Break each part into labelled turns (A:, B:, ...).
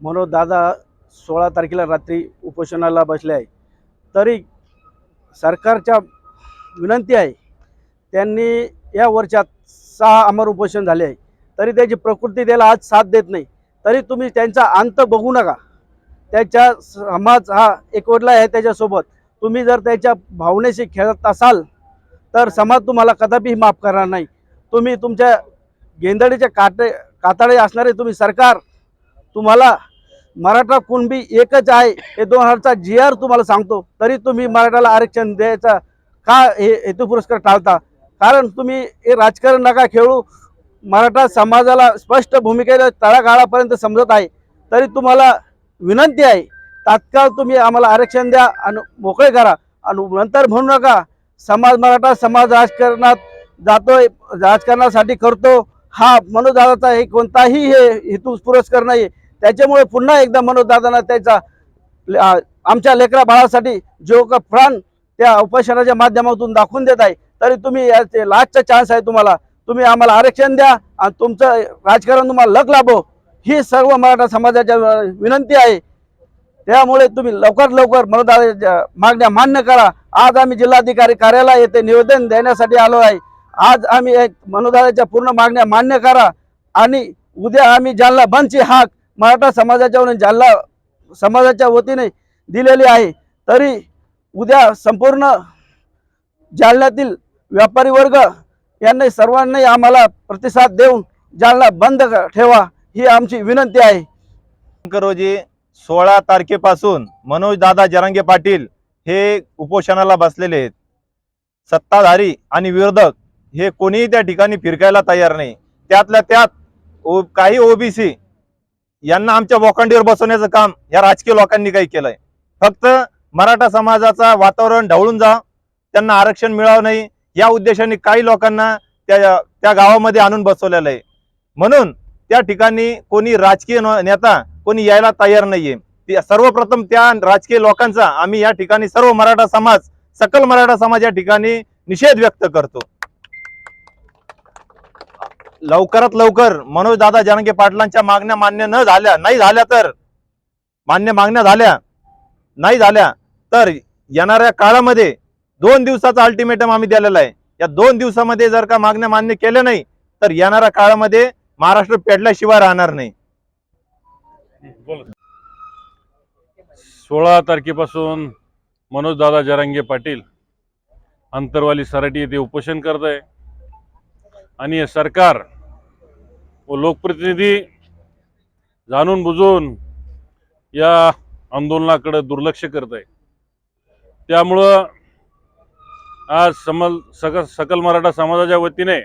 A: म्हणून दादा सोळा तारखेला रात्री उपोषणाला बसले आहे. तरी सरकारच्या विनंती आहे त्यांनी या वर्षात सहा अमर उपोषण झाले आहे. तरी त्याची प्रकृती त्याला आज साथ देत नाही. तरी तुम्ही त्यांचा अंत बघू नका. त्याच्या समाज हा एकवटला आहे त्याच्यासोबत. तुम्ही जर त्याच्या भावनेशी खेळत असाल तर समाज तुम्हाला कदापि माफ करणार नाही. तुम्ही तुमच्या गेंदडीच्या काटे कातडे असणारे तुम्ही सरकार तुम्हाला मराठा कुणबी एकच आहे हे दोन हजारचा जी आर तुम्हाला सांगतो. तरी तुम्ही मराठाला आरक्षण द्यायचा का हे हेतू पुरस्कार टाळता? कारण तुम्ही हे राजकारण नका खेळू. मराठा समाजाला स्पष्ट भूमिकेला तळागाळापर्यंत समजत आहे. तरी तुम्हाला विनंती आहे तात्काळ तुम्ही आम्हाला आरक्षण द्या आणि मोकळे करा. आणि नंतर म्हणू नका समाज मराठा समाज राजकारणात जातोय राजकारणासाठी करतो. हा मनोजदादाचा हे कोणताही हे हेतू पुरस्कार नाही त्याच्यामुळे पुन्हा एकदा मनोजदादांना त्याचा आमच्या लेकरा बाळासाठी जो का प्राण त्या उपोषणाच्या माध्यमातून दाखवून देत आहे तरी तुम्ही याचे लास्टचा चान्स आहे तुम्हाला. तुम्ही आम्हाला आरक्षण द्या आणि तुमचं राजकारण तुम्हाला लग लाभो. ही सर्व मराठा समाजाच्या विनंती आहे. त्यामुळे तुम्ही लवकर लवकर मनोदाच्या मागण्या मान्य करा. आज आम्ही जिल्हाधिकारी कार्यालय येथे निवेदन देण्यासाठी आलो आहे. आज आम्ही एक मनोदाच्या पूर्ण मागण्या मान्य करा. आणि उद्या आम्ही जालना बंदची हाक मराठा समाजाच्या जालना समाजाच्या वतीने दिलेली आहे तरी उद्या संपूर्ण जालन्यातील व्यापारी वर्ग यांनी सर्वांनी आम्हाला प्रतिसाद देऊन जालना बंद ठेवा ही आमची विनंती आहे.
B: रोजी सोळा तारखेपासून मनोज दादा जरांगे पाटील हे उपोषणाला बसलेले आहेत. सत्ताधारी आणि विरोधक हे कोणीही त्या ठिकाणी फिरकायला तयार नाही. त्यातल्या त्यात ओ काही ओबीसी यांना आमच्या बोकांडीवर बसवण्याचं काम या राजकीय लोकांनी काही केलंय. फक्त मराठा समाजाचा वातावरण ढवळून जा त्यांना आरक्षण मिळावं नाही या उद्देशाने काही लोकांना त्या त्या गावामध्ये आणून बसवलेलं आहे. म्हणून त्या ठिकाणी कोणी राजकीय नेता कोणी यायला तयार नाहीये. सर्वप्रथम त्या राजकीय लोकांचा आम्ही या ठिकाणी सर्व मराठा समाज सकल मराठा समाज या ठिकाणी निषेध व्यक्त करतो. लवकरात लवकर मनोजदादा जानके पाटलांच्या मागण्या मान्य न झाल्या नाही झाल्या तर मान्य मागण्या झाल्या नाही झाल्या तर येणाऱ्या काळामध्ये दोन दिवसाचा अल्टिमेटम आम्ही दिलेला आहे. या दोन दिवसामध्ये जर का मागण्या मान्य केल्या नाही तर येणाऱ्या काळामध्ये महाराष्ट्र पेटल्याशिवाय राहणार नाही.
C: सोळा तारखेपासून मनोजदादा जरांगे पाटील अंतरवाली सराटी येथे उपोषण करत आहे. आणि सरकार व लोकप्रतिनिधी जाणून बुजून या आंदोलनाकडे दुर्लक्ष करत आहे. त्यामुळं आज समल सकल सकल मराठा समाजाच्या वतीने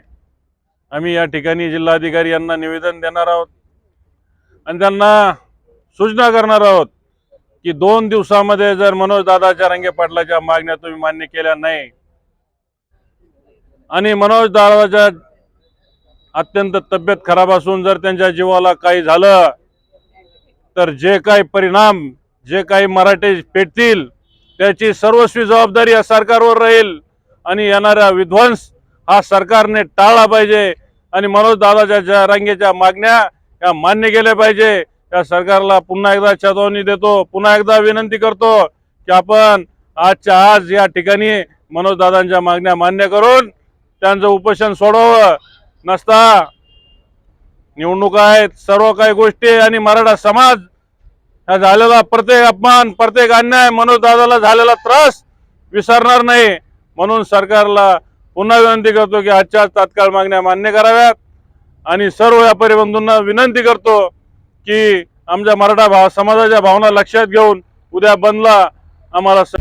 C: आम्ही या ठिकाणी जिल्हाधिकारी यांना निवेदन देणार आहोत. आणि त्यांना सूचना करणार आहोत की दोन दिवसामध्ये जर मनोज दादाच्या रंगे पाटलाच्या मागण्या तुम्ही मान्य केल्या नाही आणि मनोज दादाच्या अत्यंत तब्येत खराब असून जर त्यांच्या जीवाला काही झालं तर जे काही परिणाम जे काही मराठे पेटतील त्याची सर्वस्वी जबाबदारी या सरकारवर राहील. आणि येणारा विध्वंस हा सरकारने टाळला पाहिजे. आणि मनोज दादाच्या ज्या मागण्या या मान्य केल्या पाहिजे. या सरकारला पुन्हा एकदा चेतावणी देतो पुन्हा एकदा विनंती करतो की आपण आजच्या आज या ठिकाणी मनोजदादांच्या मागण्या मान्य करून त्यांचं उपोषण सोडवावं. नसता. निवडणुका आहेत सर्व काही गोष्टी आणि मराठा समाज हा झालेला प्रत्येक अपमान प्रत्येक अन्याय मनोजदादाला झालेला त्रास विसरणार नाही. म्हणून सरकारला पुन्हा विनंती करतो की आजच्या आज तात्काळ मागण्या मान्य कराव्यात. आणि सर्व व्यापारी बंधूंना विनंती करतो की आमच्या मराठा भाव समाजाच्या भावना लक्षात घेऊन उद्या बंदला आम्हाला स-